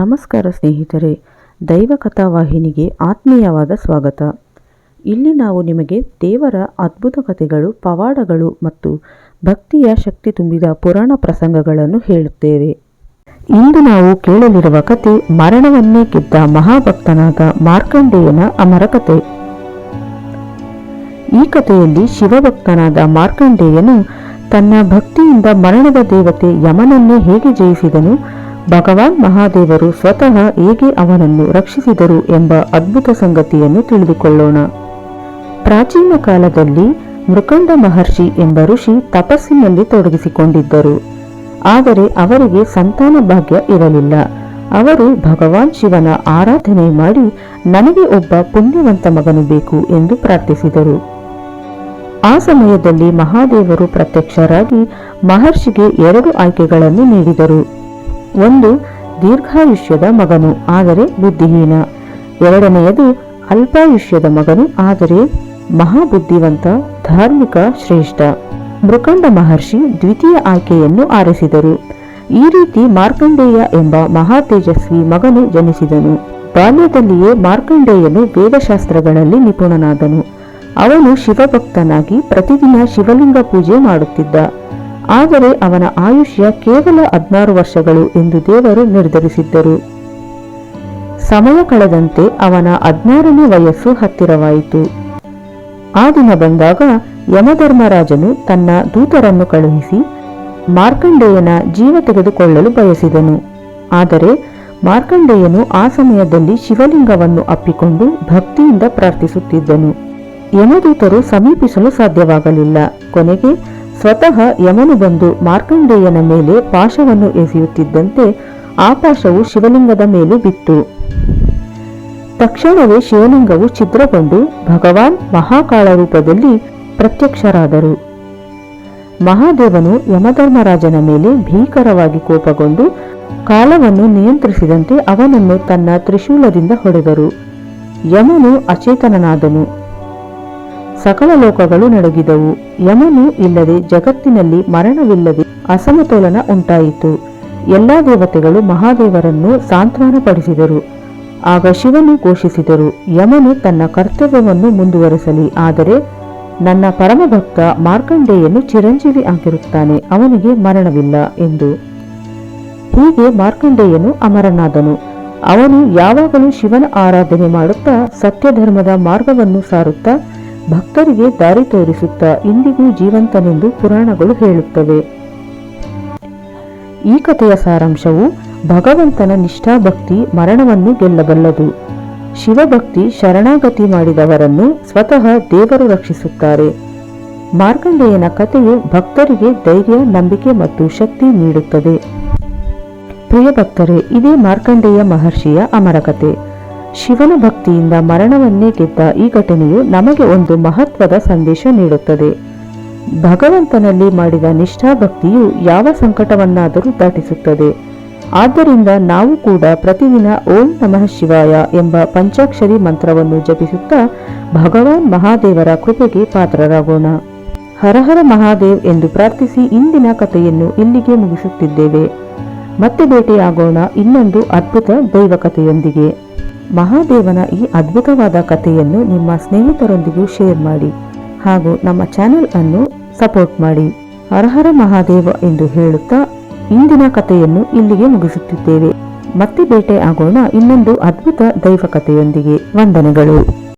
ನಮಸ್ಕಾರ ಸ್ನೇಹಿತರೆ, ದೈವ ಕಥಾವಾಹಿನಿಗೆ ಆತ್ಮೀಯವಾದ ಸ್ವಾಗತ. ಇಲ್ಲಿ ನಾವು ನಿಮಗೆ ದೇವರ ಅದ್ಭುತ ಕಥೆಗಳು, ಪವಾಡಗಳು ಮತ್ತು ಭಕ್ತಿಯ ಶಕ್ತಿ ತುಂಬಿದ ಪುರಾಣ ಪ್ರಸಂಗಗಳನ್ನು ಹೇಳುತ್ತೇವೆ. ಇಂದು ನಾವು ಕೇಳಲಿರುವ ಕತೆ ಮರಣವನ್ನೇ ಗೆದ್ದ ಮಹಾಭಕ್ತನಾದ ಮಾರ್ಕಂಡೇಯನ ಅಮರ ಕತೆ ಈ ಕಥೆಯಲ್ಲಿ ಶಿವಭಕ್ತನಾದ ಮಾರ್ಕಂಡೇಯನು ತನ್ನ ಭಕ್ತಿಯಿಂದ ಮರಣದ ದೇವತೆ ಯಮನನ್ನೇ ಹೇಗೆ ಜಯಿಸಿದನು ಭಗವಾನ್ ಮಹಾದೇವರು ಸ್ವತಃ ಹೇಗೆ ಅವನನ್ನು ರಕ್ಷಿಸಿದರು ಎಂಬ ಅದ್ಭುತ ಸಂಗತಿಯನ್ನು ತಿಳಿದುಕೊಳ್ಳೋಣ. ಪ್ರಾಚೀನ ಕಾಲದಲ್ಲಿ ಮೃಕಂಡ ಮಹರ್ಷಿ ಎಂಬ ಋಷಿ ತಪಸ್ಸಿನಲ್ಲಿ ತೊಡಗಿಸಿಕೊಂಡಿದ್ದರು. ಆದರೆ ಅವರಿಗೆ ಸಂತಾನ ಭಾಗ್ಯ ಇರಲಿಲ್ಲ. ಅವರು ಭಗವಾನ್ ಶಿವನ ಆರಾಧನೆ ಮಾಡಿ, ನನಗೆ ಒಬ್ಬ ಪುಣ್ಯವಂತ ಮಗನು ಬೇಕು ಎಂದು ಪ್ರಾರ್ಥಿಸಿದರು. ಆ ಸಮಯದಲ್ಲಿ ಮಹಾದೇವರು ಪ್ರತ್ಯಕ್ಷರಾಗಿ ಮಹರ್ಷಿಗೆ ಎರಡು ಆಯ್ಕೆಗಳನ್ನು ನೀಡಿದರು. ಒಂದು ದೀರ್ಘಾಯುಷ್ಯದ ಮಗನು, ಆದರೆ ಬುದ್ಧಿಹೀನ. ಎರಡನೆಯದು, ಅಲ್ಪಾಯುಷ್ಯದ ಮಗನು, ಆದರೆ ಮಹಾಬುದ್ಧಿವಂತ, ಧಾರ್ಮಿಕ ಶ್ರೇಷ್ಠ. ಮೃಕಂಡ ಮಹರ್ಷಿ ದ್ವಿತೀಯ ಆಯ್ಕೆಯನ್ನು ಆರಿಸಿದರು. ಈ ರೀತಿ ಮಾರ್ಕಂಡೇಯ ಎಂಬ ಮಹಾತೇಜಸ್ವಿ ಮಗನು ಜನಿಸಿದನು. ಬಾಲ್ಯದಲ್ಲಿಯೇ ಮಾರ್ಕಂಡೇಯನು ವೇದಶಾಸ್ತ್ರಗಳಲ್ಲಿ ನಿಪುಣನಾದನು. ಅವನು ಶಿವಭಕ್ತನಾಗಿ ಪ್ರತಿದಿನ ಶಿವಲಿಂಗ ಪೂಜೆ ಮಾಡುತ್ತಿದ್ದ. ಆದರೆ ಅವನ ಆಯುಷ್ಯ ಕೇವಲ ಹದಿನಾರು ವರ್ಷಗಳು ಎಂದು ದೇವರು ನಿರ್ಧರಿಸಿದ್ದರು. ಸಮಯ ಕಳೆದಂತೆ ಅವನ ಹದಿನಾರನೇ ವಯಸ್ಸು ಹತ್ತಿರವಾಯಿತು. ಆ ದಿನ ಬಂದಾಗ ಯಮಧರ್ಮರಾಜನು ತನ್ನ ದೂತರನ್ನು ಕಳುಹಿಸಿ ಮಾರ್ಕಂಡೇಯನ ಜೀವ ತೆಗೆದುಕೊಳ್ಳಲು ಬಯಸಿದನು. ಆದರೆ ಮಾರ್ಕಂಡೇಯನು ಆ ಸಮಯದಲ್ಲಿ ಶಿವಲಿಂಗವನ್ನು ಅಪ್ಪಿಕೊಂಡು ಭಕ್ತಿಯಿಂದ ಪ್ರಾರ್ಥಿಸುತ್ತಿದ್ದನು. ಯಮದೂತರು ಸಮೀಪಿಸಲು ಸಾಧ್ಯವಾಗಲಿಲ್ಲ. ಕೊನೆಗೆ ಸ್ವತಃ ಯಮನು ಬಂದು ಮಾರ್ಕಂಡೇಯನ ಮೇಲೆ ಪಾಶವನ್ನು ಎಸೆಯುತ್ತಿದ್ದಂತೆ ಆ ಪಾಶವು ಶಿವಲಿಂಗದ ಮೇಲೆ ಬಿತ್ತು. ತಕ್ಷಣವೇ ಶಿವಲಿಂಗವು ಛಿದ್ರಗೊಂಡು ಭಗವಾನ್ ಮಹಾಕಾಳ ರೂಪದಲ್ಲಿ ಪ್ರತ್ಯಕ್ಷರಾದರು. ಮಹಾದೇವನು ಯಮಧರ್ಮರಾಜನ ಮೇಲೆ ಭೀಕರವಾಗಿ ಕೋಪಗೊಂಡು ಕಾಲವನ್ನು ನಿಯಂತ್ರಿಸಿದಂತೆ ಅವನನ್ನು ತನ್ನ ತ್ರಿಶೂಲದಿಂದ ಹೊಡೆದರು. ಯಮನು ಅಚೇತನನಾದನು. ಸಕಲ ಲೋಕಗಳು ನಡುಗಿದವು. ಯಮನು ಇಲ್ಲದೆ ಜಗತ್ತಿನಲ್ಲಿ ಮರಣವಿಲ್ಲದೆ ಅಸಮತೋಲನ ಉಂಟಾಯಿತು. ಎಲ್ಲಾ ದೇವತೆಗಳು ಮಹಾದೇವರನ್ನು ಸಾಂತ್ವನಪಡಿಸಿದರು. ಆಗ ಶಿವನು ಘೋಷಿಸಿದರು, ಯಮನು ತನ್ನ ಕರ್ತವ್ಯವನ್ನು ಮುಂದುವರೆಸಲಿ, ಆದರೆ ನನ್ನ ಪರಮಭಕ್ತ ಮಾರ್ಕಂಡೇಯನು ಚಿರಂಜೀವಿ ಆಗಿರುತ್ತಾನೆ, ಅವನಿಗೆ ಮರಣವಿಲ್ಲ ಎಂದು. ಹೀಗೆ ಮಾರ್ಕಂಡೇಯನು ಅಮರನಾದನು. ಅವನು ಯಾವಾಗಲೂ ಶಿವನ ಆರಾಧನೆ ಮಾಡುತ್ತಾ ಸತ್ಯಧರ್ಮದ ಮಾರ್ಗವನ್ನು ಸಾರುತ್ತಾ ಭಕ್ತರಿಗೆ ದಾರಿ ತೋರಿಸುತ್ತಾ ಇಂದಿಗೂ ಜೀವಂತನೆಂದು ಪುರಾಣಗಳು ಹೇಳುತ್ತವೆ. ಈ ಕಥೆಯ ಸಾರಾಂಶವು ಭಗವಂತನ ನಿಷ್ಠಾಭಕ್ತಿ ಮರಣವನ್ನು ಗೆಲ್ಲಬಲ್ಲದು. ಶಿವಭಕ್ತಿ ಶರಣಾಗತಿ ಮಾಡಿದವರನ್ನು ಸ್ವತಃ ದೇವರು ರಕ್ಷಿಸುತ್ತಾರೆ. ಮಾರ್ಕಂಡೇಯನ ಕಥೆಯು ಭಕ್ತರಿಗೆ ಧೈರ್ಯ, ನಂಬಿಕೆ ಮತ್ತು ಶಕ್ತಿ ನೀಡುತ್ತದೆ. ಪ್ರಿಯ ಭಕ್ತರೇ, ಇದೇ ಮಾರ್ಕಂಡೇಯ ಮಹರ್ಷಿಯ ಅಮರಕತೆ ಶಿವನ ಭಕ್ತಿಯಿಂದ ಮರಣವನ್ನೇ ಗೆದ್ದ ಈ ಘಟನೆಯು ನಮಗೆ ಒಂದು ಮಹತ್ವದ ಸಂದೇಶ ನೀಡುತ್ತದೆ. ಭಗವಂತನಲ್ಲಿ ಮಾಡಿದ ನಿಷ್ಠಾಭಕ್ತಿಯು ಯಾವ ಸಂಕಟವನ್ನಾದರೂ ದಾಟಿಸುತ್ತದೆ. ಆದ್ದರಿಂದ ನಾವು ಕೂಡ ಪ್ರತಿದಿನ ಓಂ ನಮಃ ಶಿವಾಯ ಎಂಬ ಪಂಚಾಕ್ಷರಿ ಮಂತ್ರವನ್ನು ಜಪಿಸುತ್ತಾ ಭಗವಾನ್ ಮಹಾದೇವರ ಕೃಪೆಗೆ ಪಾತ್ರರಾಗೋಣ. ಹರಹರ ಮಹಾದೇವ್ ಎಂದು ಪ್ರಾರ್ಥಿಸಿ ಇಂದಿನ ಕಥೆಯನ್ನು ಇಲ್ಲಿಗೆ ಮುಗಿಸುತ್ತಿದ್ದೇವೆ. ಮತ್ತೆ ಭೇಟಿಯಾಗೋಣ ಇನ್ನೊಂದು ಅದ್ಭುತ ದೈವ ಕಥೆಯೊಂದಿಗೆ ಮಹಾದೇವನ ಈ ಅದ್ಭುತವಾದ ಕಥೆಯನ್ನು ನಿಮ್ಮ ಸ್ನೇಹಿತರೊಂದಿಗೂ ಶೇರ್ ಮಾಡಿ ಹಾಗೂ ನಮ್ಮ ಚಾನೆಲ್ ಅನ್ನು ಸಪೋರ್ಟ್ ಮಾಡಿ. ಹರಹರ ಮಹಾದೇವ ಎಂದು ಹೇಳುತ್ತಾ ಇಂದಿನ ಕಥೆಯನ್ನು ಇಲ್ಲಿಗೆ ಮುಗಿಸುತ್ತಿದ್ದೇವೆ. ಮತ್ತೆ ಭೇಟೆ ಆಗೋಣ ಇನ್ನೊಂದು ಅದ್ಭುತ ದೈವ ಕಥೆಯೊಂದಿಗೆ ವಂದನೆಗಳು.